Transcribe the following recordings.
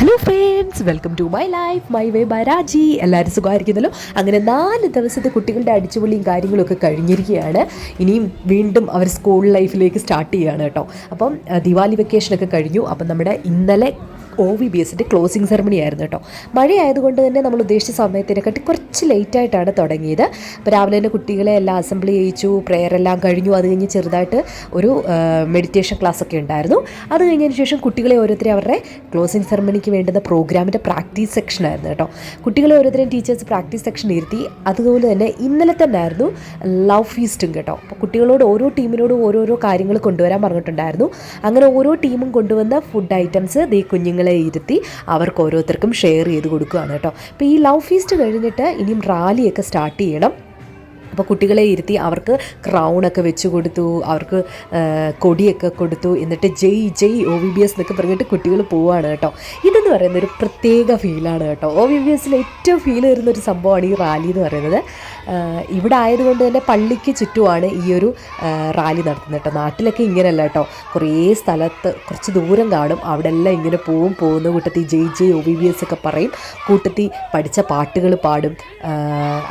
Hello friends. Friends welcome to my life my way by Raji എല്ലാവരും സുഖമായിരിക്കുന്നല്ലോ? അങ്ങനെ നാല് ദിവസത്തെ കുട്ടികളുടെ അടിച്ചുപൊളിയും കാര്യങ്ങളൊക്കെ കഴിഞ്ഞിരിക്കുകയാണ്. ഇനിയും വീണ്ടും അവർ സ്കൂൾ ലൈഫിലേക്ക് സ്റ്റാർട്ട് ചെയ്യുകയാണ് കേട്ടോ. അപ്പം ദിവാലി വെക്കേഷനൊക്കെ കഴിഞ്ഞു. അപ്പം നമ്മുടെ ഇന്നലെ ഒ വി ബി എസിന്റെ ക്ലോസിംഗ് സെറമണി ആയിരുന്നു കേട്ടോ. മഴയായതുകൊണ്ട് തന്നെ നമ്മൾ ഉദ്ദേശിച്ച സമയത്തിനെക്കാട്ടി കുറച്ച് ലേറ്റായിട്ടാണ് തുടങ്ങിയത്. അപ്പോൾ രാവിലെ തന്നെ കുട്ടികളെ എല്ലാം അസംബ്ലി ചെയ്യിച്ചു പ്രെയർ എല്ലാം കഴിഞ്ഞു. അത് കഴിഞ്ഞ് ചെറുതായിട്ട് ഒരു മെഡിറ്റേഷൻ ക്ലാസ് ഒക്കെ ഉണ്ടായിരുന്നു. അത് കഴിഞ്ഞതിന് ശേഷം കുട്ടികളെ ഓരോരുത്തരെ അവരുടെ ക്ലോസിംഗ് സെറമണിക്ക് വേണ്ടുന്ന പ്രോഗ്രാമിന്റെ പ്രാക്ടീസ് സെക്ഷൻ ആയിരുന്നു കേട്ടോ. കുട്ടികളെ ഓരോരുത്തരും ടീച്ചേഴ്സ് പ്രാക്ടീസ് സെക്ഷൻ ഇരുത്തി അതുപോലെ തന്നെ ഇന്നലെ തന്നെ ആയിരുന്നു ലവ് ഫീസ്റ്റും കേട്ടോ. അപ്പോൾ കുട്ടികളോട് ഓരോ ടീമിനോടും ഓരോരോ കാര്യങ്ങൾ കൊണ്ടുവരാൻ പറഞ്ഞിട്ടുണ്ടായിരുന്നു. അങ്ങനെ ഓരോ ടീമും കൊണ്ടുവന്ന ഫുഡ് ഐറ്റംസ് ഈ കുഞ്ഞുങ്ങളെ ഇരുത്തി അവർക്ക് ഓരോരുത്തർക്കും ഷെയർ ചെയ്ത് കൊടുക്കുകയാണ് കേട്ടോ. അപ്പോൾ ഈ ലവ് ഫീസ്റ്റ് കഴിഞ്ഞിട്ട് ഇനിയും റാലിയൊക്കെ സ്റ്റാർട്ട് ചെയ്യണം. അപ്പോൾ കുട്ടികളെ ഇരുത്തി അവർക്ക് ക്രൗണൊക്കെ വെച്ച് കൊടുത്തു അവർക്ക് കൊടിയൊക്കെ കൊടുത്തു എന്നിട്ട് ജയ് ജയ് ഒ വി ബി എസ് എന്നൊക്കെ പറഞ്ഞിട്ട് കുട്ടികൾ പോവാണ് കേട്ടോ. ഇതെന്ന് പറയുന്ന ഒരു പ്രത്യേക ഫീലാണ് കേട്ടോ. ഒ വി ബി എസിൽ ഏറ്റവും ഫീൽ വരുന്ന ഒരു സംഭവമാണ് ഈ റാലി എന്ന് പറയുന്നത്. ഇവിടെ ആയതുകൊണ്ട് തന്നെ പള്ളിക്ക് ചുറ്റുമാണ് ഈ ഒരു റാലി നടത്തുന്നത് കേട്ടോ. നാട്ടിലൊക്കെ ഇങ്ങനെയല്ല കേട്ടോ. കുറേ സ്ഥലത്ത് കുറച്ച് ദൂരം കാണും. അവിടെ എല്ലാം ഇങ്ങനെ പോവും പോകുന്ന കൂട്ടത്തിൽ ജയ് ജയ് ഒ ബി ബി എസ് ഒക്കെ പറയും. കൂട്ടത്തിൽ പഠിച്ച പാട്ടുകൾ പാടും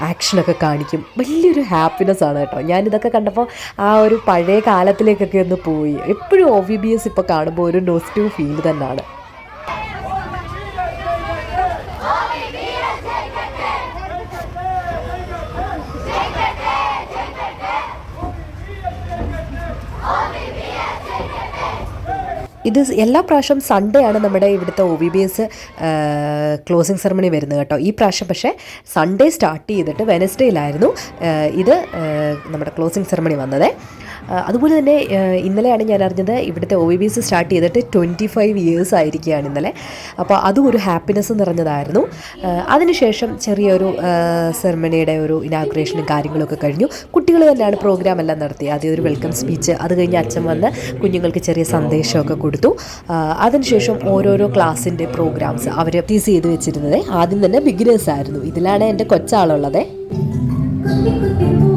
ആക്ഷനൊക്കെ കാണിക്കും. വലിയൊരു ഹാപ്പിനെസ് ആണ് കേട്ടോ. ഞാനിതൊക്കെ കണ്ടപ്പോൾ ആ ഒരു പഴയ കാലത്തിലേക്കൊക്കെ ഒന്ന് പോയി. എപ്പോഴും ഒ ബി ബി എസ് ഇപ്പോൾ കാണുമ്പോൾ ഒരു നോസ്റ്റീവ് ഫീൽ തന്നെയാണ്. ഇത് എല്ലാ പ്രാവശ്യം സൺഡേ ആണ് നമ്മുടെ ഇവിടുത്തെ O V B S closing ceremony വരുന്നത് കേട്ടോ. ഈ പ്രാവശ്യം പക്ഷേ സൺഡേ സ്റ്റാർട്ട് ചെയ്തിട്ട് വെനസ്ഡേയിലായിരുന്നു ഇത് നമ്മുടെ ക്ലോസിംഗ് സെറമണി വന്നത്. അതുപോലെ തന്നെ ഇന്നലെയാണ് ഞാൻ അറിഞ്ഞത് ഇവിടുത്തെ O B B S start ചെയ്തിട്ട് ട്വന്റി ഫൈവ് ഇയേഴ്സ് ആയിരിക്കുകയാണ് ഇന്നലെ. അപ്പോൾ അതും ഒരു ഹാപ്പിനെസ് നിറഞ്ഞതായിരുന്നു. അതിനുശേഷം ചെറിയൊരു സെറമണിയുടെ ഒരു ഇനാഗ്രേഷനും കാര്യങ്ങളൊക്കെ കഴിഞ്ഞു. കുട്ടികൾ തന്നെയാണ് പ്രോഗ്രാം എല്ലാം നടത്തി. ആദ്യം ഒരു വെൽക്കം സ്പീച്ച് അത് കഴിഞ്ഞ് അച്ഛൻ വന്ന് കുഞ്ഞുങ്ങൾക്ക് ചെറിയ സന്ദേശമൊക്കെ കൊടുത്തു. അതിനുശേഷം ഓരോരോ ക്ലാസ്സിന്റെ പ്രോഗ്രാംസ് അവർ ടീസ് ചെയ്ത് വെച്ചിരുന്നത്. ആദ്യം തന്നെ ബിഗിനേഴ്സ് ആയിരുന്നു. ഇതിലാണ് എന്റെ കൊച്ചാളുള്ളത്. Thank കുത്തി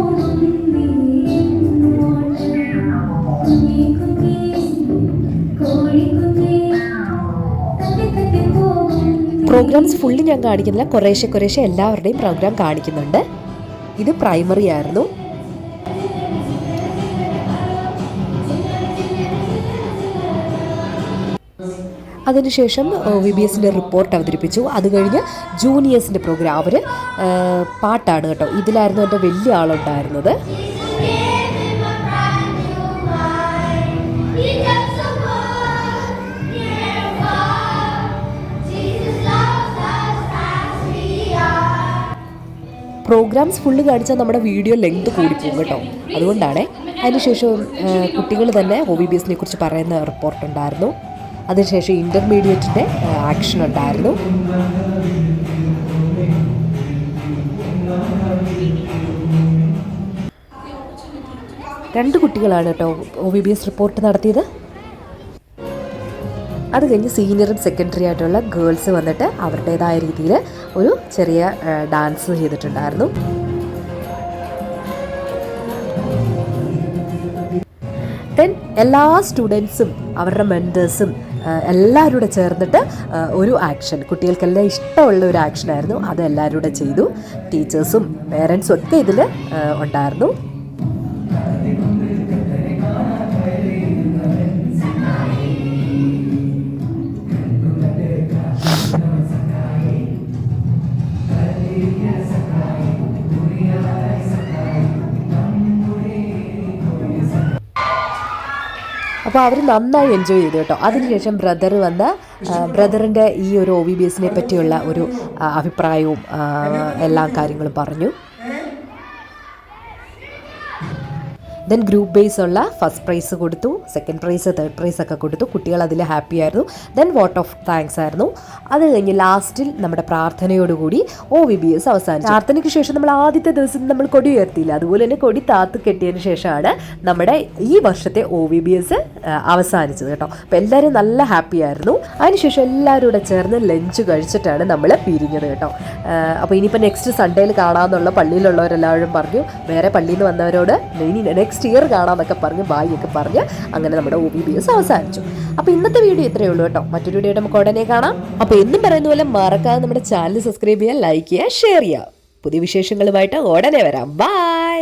പ്രോഗ്രാംസ് ഫുള്ളി ഞാൻ കാണിക്കുന്നില്ല. കുറേശ്ശെ കുറേശ്ശെ എല്ലാവരുടെയും പ്രോഗ്രാം കാണിക്കുന്നുണ്ട്. ഇത് പ്രൈമറി ആയിരുന്നു. അതിനുശേഷം വി ബി എസിന്റെ റിപ്പോർട്ട് അവതരിപ്പിച്ചു. അത് കഴിഞ്ഞ് ജൂനിയേഴ്സിന്റെ പ്രോഗ്രാം. അവർ പാട്ടാണ് കേട്ടോ. ഇതിലായിരുന്നു എന്റെ വലിയ ആളുണ്ടായിരുന്നത്. പ്രോഗ്രാംസ് ഫുള്ള് കാണിച്ചാൽ നമ്മുടെ വീഡിയോ ലെങ്ത് കൂടിപ്പോകും കേട്ടോ. അതുകൊണ്ടാണ് അതിനുശേഷം കുട്ടികൾ തന്നെ ഒ ബി ബി എസിനെ കുറിച്ച് പറയുന്ന റിപ്പോർട്ട് ഉണ്ടായിരുന്നു. അതിനുശേഷം ഇന്റർമീഡിയറ്റിന്റെ ആക്ഷൻ ഉണ്ടായിരുന്നു. രണ്ട് കുട്ടികളാണ് കേട്ടോ O B B S report നടത്തിയത്. അത് കഴിഞ്ഞ് സീനിയറും സെക്കൻഡറി ആയിട്ടുള്ള ഗേൾസ് വന്നിട്ട് അവരുടേതായ രീതിയിൽ ഒരു ചെറിയ ഡാൻസ് ചെയ്തിട്ടുണ്ടായിരുന്നു. ദെൻ എല്ലാ സ്റ്റുഡൻസും അവരുടെ മെന്റേഴ്സും എല്ലാവരും കൂടെ ചേർന്നിട്ട് ഒരു ആക്ഷൻ കുട്ടികൾക്കെല്ലാം ഇഷ്ടമുള്ള ഒരു ആക്ഷനായിരുന്നു അത് എല്ലാവരും കൂടെ ചെയ്തു ടീച്ചേഴ്സും പേരൻസും ഒക്കെ ഇതിൽ ഉണ്ടായിരുന്നു. അപ്പോൾ അവർ നന്നായി എൻജോയ് ചെയ്തു കേട്ടോ. അതിനുശേഷം ബ്രദർ വന്ന് ബ്രദറിന്റെ ഈ ഒരു ഒ ബി എസിനെ പറ്റിയുള്ള ഒരു അഭിപ്രായവും എല്ലാ കാര്യങ്ങളും പറഞ്ഞു. ദെൻ ഗ്രൂപ്പ് ബേസ് ഉള്ള ഫസ്റ്റ് പ്രൈസ് കൊടുത്തു സെക്കൻഡ് പ്രൈസ് തേർഡ് പ്രൈസ് ഒക്കെ കൊടുത്തു. കുട്ടികൾ അതിൽ ഹാപ്പി ആയിരുന്നു. ദെൻ വോട്ട് ഓഫ് താങ്ക്സ് ആയിരുന്നു. അത് കഴിഞ്ഞ് ലാസ്റ്റിൽ നമ്മുടെ പ്രാർത്ഥനയോടുകൂടി ഒ വി ബി എസ് അവസാനിച്ചു. പ്രാർത്ഥനയ്ക്ക് ശേഷം നമ്മൾ ആദ്യത്തെ ദിവസം നമ്മൾ കൊടി ഉയർത്തിയില്ല. അതുപോലെ തന്നെ കൊടി താത്ത് കെട്ടിയതിന് ശേഷമാണ് നമ്മുടെ ഈ വർഷത്തെ ഒ വി ബി എസ് അവസാനിച്ചത് കേട്ടോ. അപ്പോൾ എല്ലാവരും നല്ല ഹാപ്പി ആയിരുന്നു. അതിനുശേഷം എല്ലാവരും കൂടെ ചേർന്ന് ലഞ്ച് കഴിച്ചിട്ടാണ് നമ്മൾ പിരിഞ്ഞത് കേട്ടോ. അപ്പോൾ ഇനിയിപ്പോൾ നെക്സ്റ്റ് സൺഡേയിൽ കാണാമെന്നുള്ള പള്ളിയിലുള്ളവരെല്ലാവരും പറഞ്ഞു വേറെ പള്ളിയിൽ നിന്ന് വന്നവരോട് ഇനി നെക്സ്റ്റ് നെക്സ്റ്റ് ഇയർ കാണാമെന്നൊക്കെ പറഞ്ഞ് ബായിയൊക്കെ പറഞ്ഞ് അങ്ങനെ നമ്മുടെ ഒ ബി ബി എസ് അവസാനിച്ചു. അപ്പോൾ ഇന്നത്തെ വീഡിയോ ഇത്രയേ ഉള്ളൂ കേട്ടോ. മറ്റൊരു വീഡിയോ നമുക്ക് ഉടനെ കാണാം. അപ്പോൾ എന്നും പറയുന്ന പോലെ മറക്കാതെ നമ്മുടെ ചാനൽ സബ്സ്ക്രൈബ് ചെയ്യുക ലൈക്ക് ചെയ്യുക ഷെയർ ചെയ്യുക. പുതിയ വിശേഷങ്ങളുമായിട്ട് ഉടനെ വരാം. ബൈ